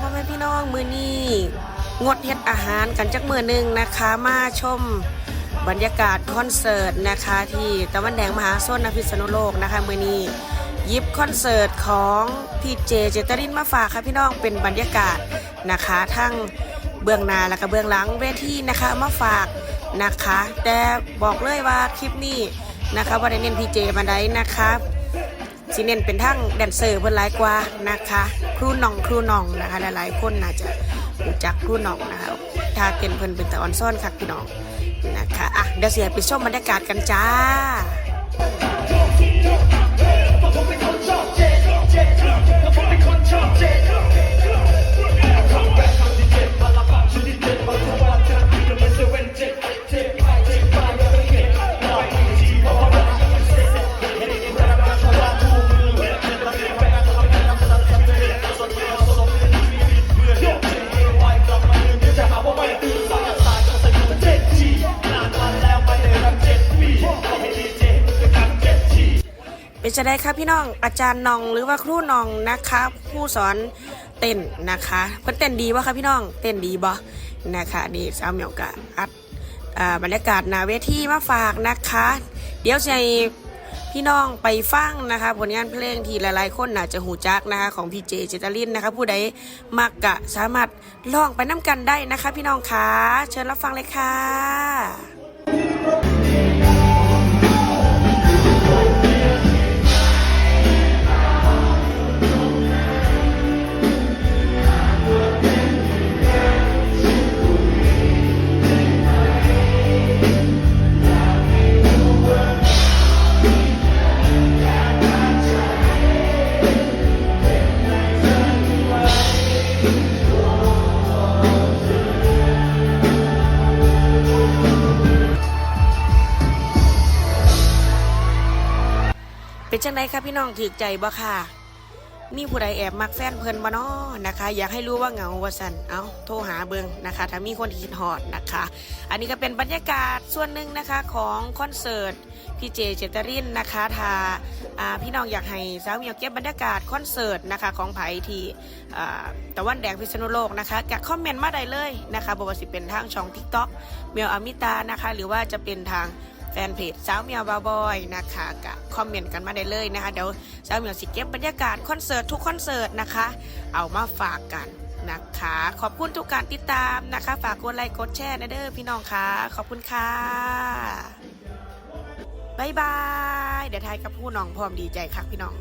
พ่อแม่พี่น้องมือนี้งดเฮ็ดอาหารกันจักมือหนึ่งนะคะ มาชมบรรยากาศคอนเสิร์ตนะคะที่ตะวันแดงมหาโซนนพิษณุโลกนะคะมือนี้ยิบคอนเสิร์ตของพี่เจเจตรินมาฝากค่ะพี่น้องเป็นบรรยากาศนะคะทั้งเบื้องหน้าและก็เบื้องหลังเวทีนะคะมาฝากนะคะ แต่บอกเลยว่าคลิปนี้นะคะว่าได้เน้นพี่เจมาได้นะคะ สิเน้นเป็นทั้งแดนเซอร์เพิ่นหลายกว่านะคะ ครูน้องครูน้องนะคะ หลายๆคนน่าจะรู้จักครูน้องนะคะถ้าเต้นเพิ่นเป็นตะออนซ่อนค่ะพี่น้องนะคะอะเดี๋ยวเสียไปชมบรรยากาศกันจ้า จะได้ครับพี่น้องอาจารย์นองหรือว่าครูนองนะคะผู้สอนเต้นนะคะเพิ่นเต้นดีวะคะพี่น้องเต้นดีบ่นะคะนี่สาวเหมียวกะอัดบรรยากาศนาเวทีมาฝากนะคะ เดี๋ยวจะให้พี่น้องไปฟังนะคะ ผลงานเพลงที่หลายๆ คนน่าจะหูจักนะคะ ของพี่เจเจตลินนะคะ ผู้ใดมักกะสามารถลองไปน้ำกันได้นะคะ พี่น้องคะเชิญรับฟังเลยค่ะ เป็นจังไดครับพี่น้องถือใจบ่ค่ะ มีผู้ใดแอบมักแฟนเพลินบ่น้อนะคะ อยากให้รู้ว่าเหงาว่าสันเอาโทรหาเบิงนะคะ ถ้ามีคนคิดฮอดนะคะ อันนี้ก็เป็นบรรยากาศส่วนหนึ่งนะคะของคอนเสิร์ตพี่เจเจตรินนะคะถ้าอ่าพี่น้องอยากให้สาวเมียวเก็บบรรยากาศคอนเสิร์ตนะคะของไผ่ที่อ่าตะวันแดงพิษณุโลกนะคะก็คอมเมนต์มาได้เลยนะคะบอกว่าสิเป็นทางช่อง TikTok เมียวอมิตานะคะ หรือว่าจะเป็นทาง แฟนเพจสาวเมียวบาบอยนะคะกับคอมเมนต์กันมาได้เลยนะคะ เดี๋ยวสาวเมียวสิเก็บบรรยากาศคอนเสิร์ตทุกคอนเสิร์ตนะคะ เอามาฝากกันนะคะ ขอบคุณทุกการติดตามนะคะ ฝากกดไลค์กดแชร์นะเด้อพี่น้องคะขอบคุณค่ะบายบาย เดี๋ยวทายกับผู้น้องพร้อมดีใจครับพี่น้อง